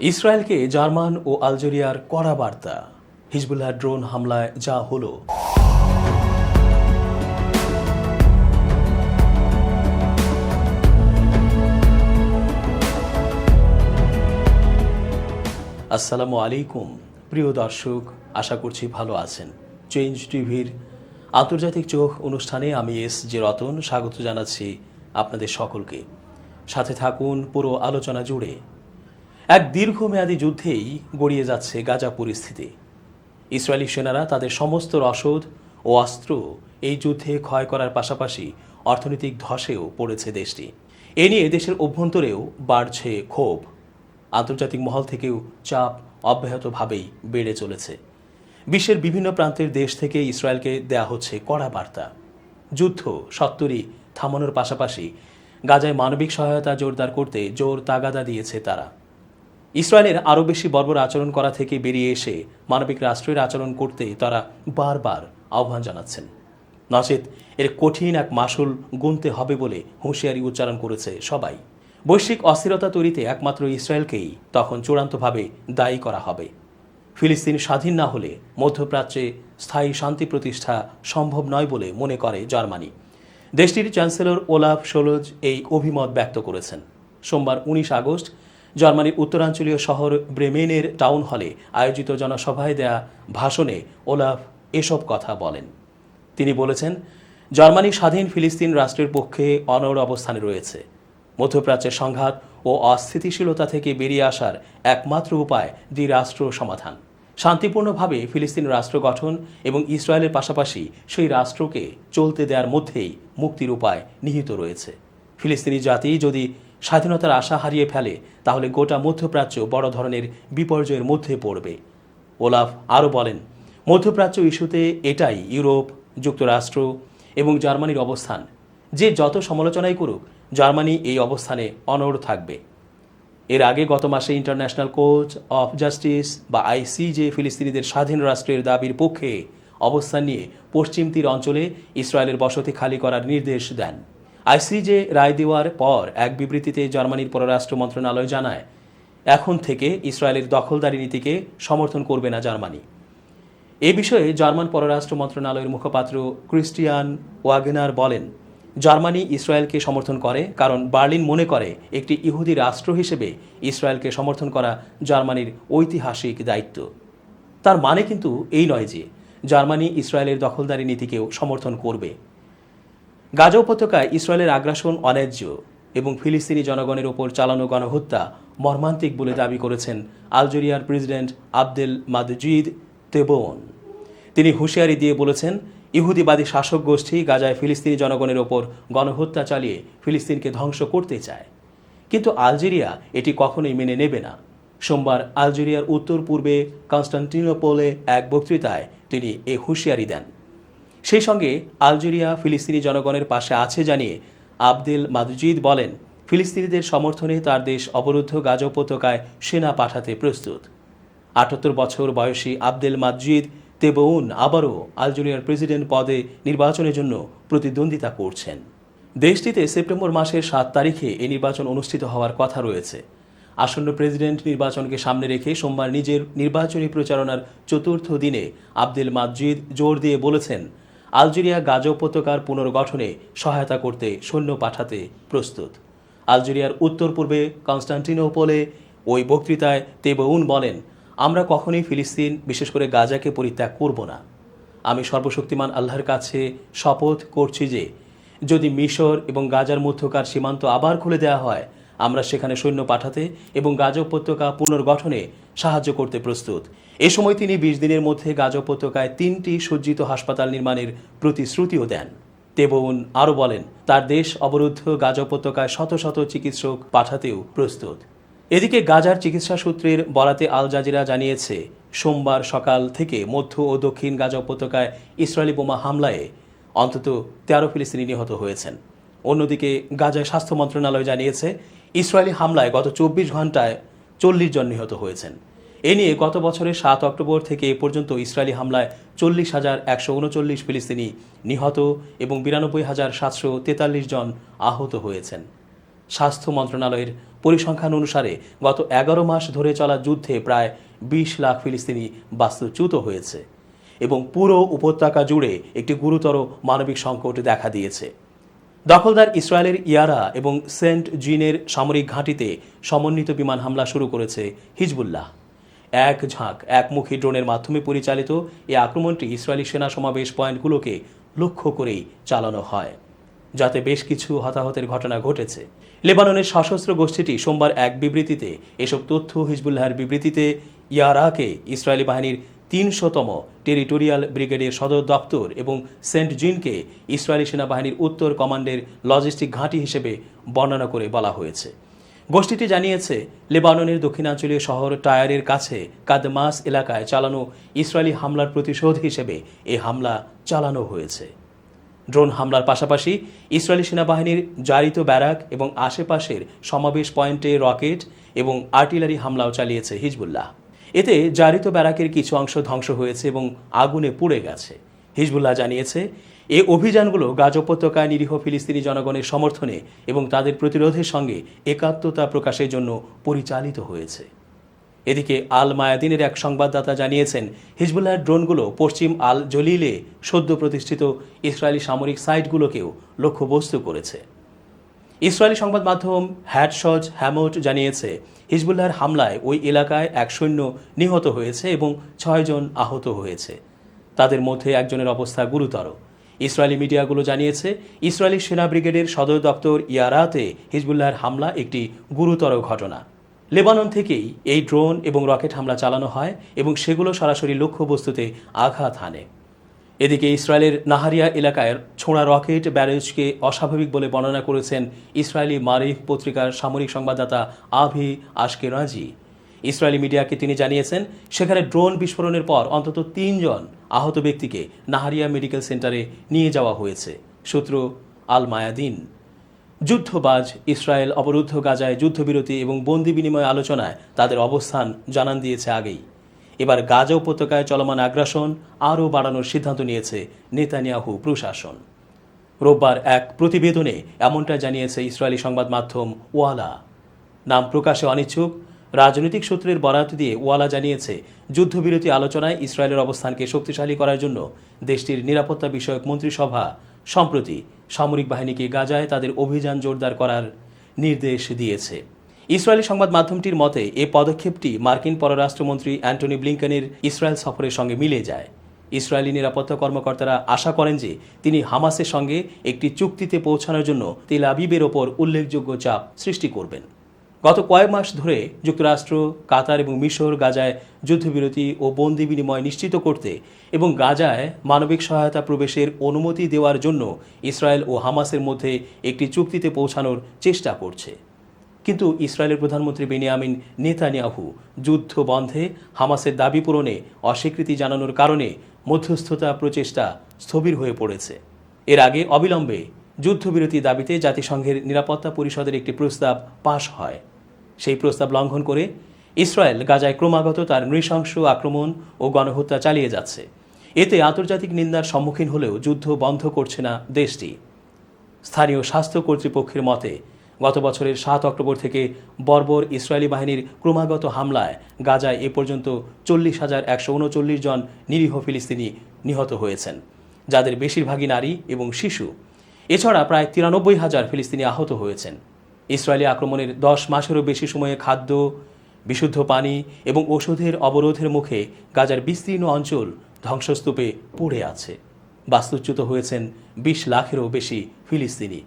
ইসরায়েলকে জার্মান ও আলজেরিয়ার কড়া বার্তা। হিজবুল্লাহ ড্রোন হামলায় যা হলো। আসসালামু আলাইকুম। প্রিয় দর্শক, আশা করছি ভালো আছেন। চেঞ্জ টিভির আন্তর্জাতিক চোখ অনুষ্ঠানে আমি এস যে রতন স্বাগত জানাচ্ছি আপনাদের সকলকে। সাথে থাকুন পুরো আলোচনা জুড়ে। এক দীর্ঘমেয়াদী যুদ্ধেই গড়িয়ে যাচ্ছে গাজা পরিস্থিতি। ইসরায়েলি সেনারা তাদের সমস্ত রসদ ও অস্ত্র এই যুদ্ধে ক্ষয় করার পাশাপাশি অর্থনৈতিক ধসেও পড়েছে দেশটি। এ নিয়ে দেশের অভ্যন্তরেও বাড়ছে ক্ষোভ। আন্তর্জাতিক মহল থেকেও চাপ অব্যাহতভাবেই বেড়ে চলেছে। বিশ্বের বিভিন্ন প্রান্তের দেশ থেকে ইসরায়েলকে দেয়া হচ্ছে কড়া বার্তা। যুদ্ধ সত্তরই থামানোর পাশাপাশি গাজায় মানবিক সহায়তা জোরদার করতে জোর তাগাদা দিয়েছে তারা। ইসরায়েলের আরও বেশি বর্বর আচরণ করা থেকে বেরিয়ে এসে মানবিক রাষ্ট্রের আচরণ করতে তারা বারবার আহ্বান জানাচ্ছেন। নচেত এর কঠিন এক মাসুল গুনতে হবে বলে হুঁশিয়ারি উচ্চারণ করেছে সবাই। বৈশ্বিক অস্থিরতা তৈরিতে একমাত্র ইসরায়েলকেই তখন চূড়ান্তভাবে দায়ী করা হবে। ফিলিস্তিন স্বাধীন না হলে মধ্যপ্রাচ্যে স্থায়ী শান্তি প্রতিষ্ঠা সম্ভব নয় বলে মনে করে জার্মানি। দেশটির চ্যান্সেলর ওলাফ সোলোজ এই অভিমত ব্যক্ত করেছেন। সোমবার উনিশ আগস্ট জার্মানির উত্তরাঞ্চলীয় শহর ব্রেমেনের টাউন হলে আয়োজিত জনসভায় দেয়া ভাষণে ওলাফ এসব কথা বলেন। তিনি বলেছেন, জার্মানি স্বাধীন ফিলিস্তিন রাষ্ট্রের পক্ষে অনড় অবস্থানে রয়েছে। মধ্যপ্রাচ্যের সংঘাত ও অস্থিতিশীলতা থেকে বেরিয়ে আসার একমাত্র উপায় দ্বিরাষ্ট্র সমাধান। শান্তিপূর্ণভাবে ফিলিস্তিন রাষ্ট্র গঠন এবং ইসরায়েলের পাশাপাশি সেই রাষ্ট্রকে চলতে দেওয়ার মধ্যেই মুক্তির উপায় নিহিত রয়েছে। ফিলিস্তিনি জাতি যদি স্বাধীনতার আশা হারিয়ে ফেলে, তাহলে গোটা মধ্যপ্রাচ্য বড় ধরনের বিপর্যয়ের মধ্যে পড়বে। ওলাফ আরও বলেন, মধ্যপ্রাচ্য ইস্যুতে এটাই ইউরোপ, যুক্তরাষ্ট্র এবং জার্মানির অবস্থান। যে যত সমালোচনাই করুক, জার্মানি এই অবস্থানে অনড় থাকবে। এর আগে গত মাসে ইন্টারন্যাশনাল কোর্ট অফ জাস্টিস বা আইসিজে ফিলিস্তিনিদের স্বাধীন রাষ্ট্রের দাবির পক্ষে অবস্থান নিয়ে পশ্চিম তীর অঞ্চলে ইসরায়েলের বসতি খালি করার নির্দেশ দেন। আইসিজে রায় দেওয়ার পর এক বিবৃতিতে জার্মানির পররাষ্ট্র মন্ত্রণালয় জানায়, এখন থেকে ইসরায়েলের দখলদারি নীতিকে সমর্থন করবে না জার্মানি। এ বিষয়ে জার্মান পররাষ্ট্র মন্ত্রণালয়ের মুখপাত্র ক্রিস্টিয়ান ওয়াগেনার বলেন, জার্মানি ইসরায়েলকে সমর্থন করে কারণ বার্লিন মনে করে একটি ইহুদি রাষ্ট্র হিসেবে ইসরায়েলকে সমর্থন করা জার্মানির ঐতিহাসিক দায়িত্ব। তার মানে কিন্তু এই নয় যে জার্মানি ইসরায়েলের দখলদারি নীতিকেও সমর্থন করবে। গাজা উপত্যকায় ইসরায়েলের আগ্রাসন অন্যায্য এবং ফিলিস্তিনি জনগণের ওপর চালানো গণহত্যা মর্মান্তিক বলে দাবি করেছেন আলজেরিয়ার প্রেসিডেন্ট আবদেল মাদজিদ তেবোন। তিনি হুঁশিয়ারি দিয়ে বলেছেন, ইহুদিবাদী শাসক গোষ্ঠী গাজায় ফিলিস্তিনি জনগণের ওপর গণহত্যা চালিয়ে ফিলিস্তিনকে ধ্বংস করতে চায়। কিন্তু আলজেরিয়া এটি কখনোই মেনে নেবে না। সোমবার আলজেরিয়ার উত্তর পূর্বে কনস্টান্টিনোপোলে এক বক্তৃতায় তিনি এ হুঁশিয়ারি দেন। সেই সঙ্গে আলজেরিয়া, ফিলিস্তিনি জনগণের পাশে আছে জানিয়ে আবদেল মাদজিদ বলেন, ফিলিস্তিনিদের সমর্থনে তার দেশ অবরুদ্ধ গাজা উপত্যকায় সেনা পাঠাতে প্রস্তুত। আটাত্তর বছর বয়সী আবদেল মাদজিদ তেবউন আবারও আলজেরিয়ার প্রেসিডেন্ট পদে নির্বাচনের জন্য প্রতিদ্বন্দ্বিতা করছেন। দেশটিতে সেপ্টেম্বর মাসের সাত তারিখে এই নির্বাচন অনুষ্ঠিত হওয়ার কথা রয়েছে। আসন্ন প্রেসিডেন্ট নির্বাচনকে সামনে রেখে সোমবার নিজের নির্বাচনী প্রচারণার চতুর্থ দিনে আবদেল মাদজিদ জোর দিয়ে বলেছেন আলজেরিয়া গাজা উপত্যকার পুনর্গঠনে সহায়তা করতে সৈন্য পাঠাতে প্রস্তুত। আলজেরিয়ার উত্তর পূর্বে কনস্টান্টিনোপোলে ওই বক্তৃতায় তেবউন বলেন, আমরা কখনোই ফিলিস্তিন, বিশেষ করে গাজাকে পরিত্যাগ করব না। আমি সর্বশক্তিমান আল্লাহর কাছে শপথ করছি যে, যদি মিশর এবং গাজার মধ্যকার সীমান্ত আবার খুলে দেওয়া হয় আমরা সেখানে সৈন্য পাঠাতে এবং গাজা উপত্যকা পুনর্গঠনে সাহায্য করতে প্রস্তুত। এ সময় তিনি বিশ দিনের মধ্যে গাজা উপত্যকায় তিনটি সজ্জিত হাসপাতাল নির্মাণের প্রতিশ্রুতিও দেন। তেবউন আরও বলেন, তার দেশ অবরুদ্ধ গাজা উপত্যকায় শত শত চিকিৎসক পাঠাতেও প্রস্তুত। এদিকে গাজার চিকিৎসা সূত্রের বরাতে আল জাজিরা জানিয়েছে, সোমবার সকাল থেকে মধ্য ও দক্ষিণ গাজা উপত্যকায় ইসরায়েলি বোমা হামলায় অন্তত তেরো ফিলিস্তিনি নিহত হয়েছেন। অন্যদিকে গাজায় স্বাস্থ্য মন্ত্রণালয় জানিয়েছে ইসরায়েলি হামলায় গত চব্বিশ ঘন্টায় চল্লিশ জন নিহত হয়েছেন। এ নিয়ে গত বছরের সাত অক্টোবর থেকে এ পর্যন্ত ইসরায়েলি হামলায় চল্লিশ হাজার একশো উনচল্লিশ ফিলিস্তিনি নিহত এবং বিরানব্বই হাজার সাতশো তেতাল্লিশ জন আহত হয়েছেন। স্বাস্থ্য মন্ত্রণালয়ের পরিসংখ্যান অনুসারে গত এগারো মাস ধরে চলা যুদ্ধে প্রায় বিশ লাখ ফিলিস্তিনি বাস্তুচ্যুত হয়েছে এবং পুরো উপত্যকা জুড়ে একটি গুরুতর মানবিক সংকট দেখা দিয়েছে। দখলদার ইসরায়েলের ইয়ারা এবং সেন্ট জিনের সামরিক ঘাঁটিতে সমন্বিত বিমান হামলা শুরু করেছে হিজবুল্লাহ। এক ঝাঁক একমুখী ড্রোনের মাধ্যমে পরিচালিত এই আক্রমণটি ইসরায়েলি সেনা সমাবেশ পয়েন্টগুলোকে লক্ষ্য করেই চালানো হয়, যাতে বেশ কিছু হতাহতের ঘটনা ঘটেছে। লেবাননের সশস্ত্র গোষ্ঠীটি সোমবার এক বিবৃতিতে এসব তথ্য হিজবুল্লাহর বিবৃতিতে ইয়ারাকে ইসরায়েলি বাহিনীর তিনশোতম টেরিটোরিয়াল ব্রিগেডের সদর দপ্তর এবং সেন্ট জিনকে ইসরায়েলি সেনাবাহিনীর উত্তর কমান্ডের লজিস্টিক ঘাঁটি হিসেবে বর্ণনা করে বলা হয়েছে। গোষ্ঠীটি জানিয়েছে, লেবাননের দক্ষিণাঞ্চলীয় শহর টায়ারের কাছে কাদমাস এলাকায় চালানো ইসরায়েলি হামলার প্রতিশোধ হিসেবে এই হামলা চালানো হয়েছে। ড্রোন হামলার পাশাপাশি ইসরায়েলি সেনাবাহিনীর জারিত ব্যারাক এবং আশেপাশের সমাবেশ পয়েন্টে রকেট এবং আর্টিলারি হামলাও চালিয়েছে হিজবুল্লাহ। এতে জারিত ব্যারাকের কিছু অংশ ধ্বংস হয়েছে এবং আগুনে পুড়ে গেছে। হিজবুল্লাহ জানিয়েছে, এ অভিযানগুলো গাজ উপত্যকায় নিরীহ ফিলিস্তিনি জনগণের সমর্থনে এবং তাদের প্রতিরোধের সঙ্গে একাত্মতা প্রকাশের জন্য পরিচালিত হয়েছে। এদিকে আল মায়াদিনের এক সংবাদদাতা জানিয়েছেন হিজবুল্লাহর ড্রোনগুলো পশ্চিম আল জলিলে সদ্য প্রতিষ্ঠিত ইসরায়েলি সামরিক সাইটগুলোকেও লক্ষ্যবস্তু করেছে। ইসরায়েলি সংবাদ মাধ্যম হ্যাটসজ হ্যামোট জানিয়েছে, হিজবুল্লাহর হামলায় ওই এলাকায় এক সৈন্য নিহত হয়েছে এবং ছয়জন আহত হয়েছে। তাদের মধ্যে একজনের অবস্থা গুরুতর। ইসরায়েলি মিডিয়াগুলো জানিয়েছে, ইসরায়েলি সেনা ব্রিগেডের সদর দপ্তর ইয়ারাতে হিজবুল্লাহর হামলা একটি গুরুতর ঘটনা। লেবানন থেকেই এই ড্রোন এবং রকেট হামলা চালানো হয় এবং সেগুলো সরাসরি লক্ষ্যবস্তুতে আঘাত হানে। এদিকে ইসরায়েলের নাহারিয়া এলাকায় ছোঁড়া রকেট ব্যারেজকে অস্বাভাবিক বলে বর্ণনা করেছেন ইসরায়েলি মারিফ পত্রিকার সামরিক সংবাদদাতা আভি আশকেরাজি। ইসরায়েলি মিডিয়াকে তিনি জানিয়েছেন, সেখানে ড্রোন বিস্ফোরণের পর অন্তত তিনজন আহত ব্যক্তিকে নাহারিয়া মেডিকেল সেন্টারে নিয়ে যাওয়া হয়েছে। সূত্র আল মায়াদিন যুদ্ধবাজ ইসরায়েল অবরুদ্ধ গাজায় যুদ্ধবিরতি এবং বন্দি বিনিময় আলোচনায় তাদের অবস্থান জানান দিয়েছে আগেই। এবার গাজা উপত্যকায় চলমান আগ্রাসন আরও বাড়ানোর সিদ্ধান্ত নিয়েছে নেতানিয়াহু প্রশাসন। রোববার এক প্রতিবেদনে এমনটা জানিয়েছে ইসরায়েলি সংবাদ মাধ্যম ওয়ালা। নাম প্রকাশে অনিচ্ছুক, রাজনৈতিক সূত্রের বরাত দিয়ে ওয়ালা জানিয়েছে, যুদ্ধবিরতি আলোচনায় ইসরায়েলের অবস্থানকে শক্তিশালী করার জন্য দেশটির নিরাপত্তা বিষয়ক মন্ত্রিসভা সম্প্রতি সামরিক বাহিনীকে গাজায় তাদের অভিযান জোরদার করার নির্দেশ দিয়েছে। ইসরায়েলি সংবাদ মাধ্যমটির মতে, এ পদক্ষেপটি মার্কিন পররাষ্ট্রমন্ত্রী অ্যান্টনি ব্লিংকেনের ইসরায়েল সফরের সঙ্গে মিলে যায়। ইসরায়েলি নিরাপত্তা কর্মকর্তারা আশা করেন যে, তিনি হামাসের সঙ্গে একটি চুক্তিতে পৌঁছানোর জন্য তেল আবিবের ওপর উল্লেখযোগ্য চাপ সৃষ্টি করবেন। গত কয়েক মাস ধরে যুক্তরাষ্ট্র, কাতার এবং মিশর গাজায় যুদ্ধবিরতি ও বন্দি বিনিময় নিশ্চিত করতে এবং গাজায় মানবিক সহায়তা প্রবেশের অনুমতি দেওয়ার জন্য ইসরায়েল ও হামাসের মধ্যে একটি চুক্তিতে পৌঁছানোর চেষ্টা করছে। কিন্তু ইসরায়েলের প্রধানমন্ত্রী বেনিয়ামিন নেতানিয়াহু যুদ্ধ বন্ধে হামাসের দাবি পূরণে অস্বীকৃতি জানানোর কারণে মধ্যস্থতা প্রচেষ্টা স্থবির হয়ে পড়েছে। এর আগে অবিলম্বে যুদ্ধবিরতি দাবিতে জাতিসংঘের নিরাপত্তা পরিষদের একটি প্রস্তাব পাশ হয়। সেই প্রস্তাব লঙ্ঘন করে ইসরায়েল গাজায় ক্রমাগত তার নৃশংস আক্রমণ ও গণহত্যা চালিয়ে যাচ্ছে। এতে আন্তর্জাতিক নিন্দার সম্মুখীন হলেও যুদ্ধ বন্ধ করছে না দেশটি। স্থানীয় স্বাস্থ্য কর্তৃপক্ষের মতে গত বছরের সাত অক্টোবর থেকে বর্বর ইসরায়েলি বাহিনীর ক্রমাগত হামলায় গাজায় এ পর্যন্ত চল্লিশ হাজার একশো উনচল্লিশ জন নিরীহ ফিলিস্তিনি নিহত হয়েছেন, যাদের বেশিরভাগই নারী এবং শিশু। এছাড়া প্রায় তিরানব্বই হাজার ফিলিস্তিনি আহত হয়েছেন। ইসরায়েলি আক্রমণের দশ মাসেরও বেশি সময়ে খাদ্য, বিশুদ্ধ পানি এবং ওষুধের অবরোধের মুখে গাজার বিস্তীর্ণ অঞ্চল ধ্বংসস্তূপে পড়ে আছে। বাস্তুচ্যুত হয়েছেন বিশ লাখেরও বেশি ফিলিস্তিনি।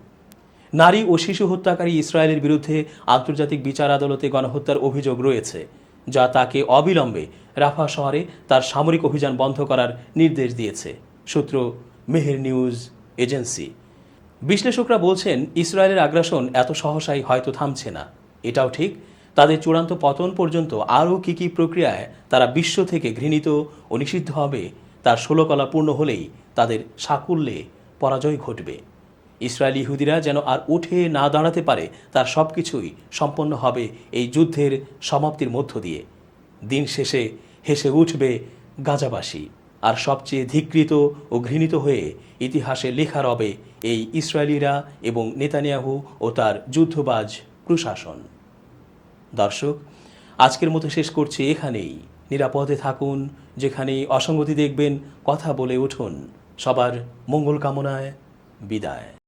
নারী ও শিশু হত্যাকারী ইসরায়েলের বিরুদ্ধে আন্তর্জাতিক বিচার আদালতে গণহত্যার অভিযোগ রয়েছে, যা তাকে অবিলম্বে রাফা শহরে তার সামরিক অভিযান বন্ধ করার নির্দেশ দিয়েছে। সূত্র মেহের নিউজ এজেন্সি। বিশ্লেষকরা বলছেন, ইসরায়েলের আগ্রাসন এত সহসাই হয়তো থামছে না। এটাও ঠিক, তাদের চূড়ান্ত পতন পর্যন্ত আরও কী কী প্রক্রিয়ায় তারা বিশ্ব থেকে ঘৃণিত ও নিষিদ্ধ হবে, তার ষোলকলা পূর্ণ হলেই তাদের সাকুল্যে পরাজয় ঘটবে। ইসরায়েলি ইহুদিরা যেন আর উঠে না দাঁড়াতে পারে, তার সব কিছুই সম্পন্ন হবে এই যুদ্ধের সমাপ্তির মধ্য দিয়ে। দিন শেষে হেসে উঠবে গাজাবাসী আর সবচেয়ে ধিকৃত ও ঘৃণিত হয়ে ইতিহাসে লেখা রবে এই ইসরায়েলিরা এবং নেতানিয়াহু ও তার যুদ্ধবাজ প্রশাসন। দর্শক, আজকের মতো শেষ করছি এখানেই। নিরাপদে থাকুন যেখানে অসঙ্গতি দেখবেন, কথা বলে উঠুন। সবার মঙ্গল কামনায় বিদায়।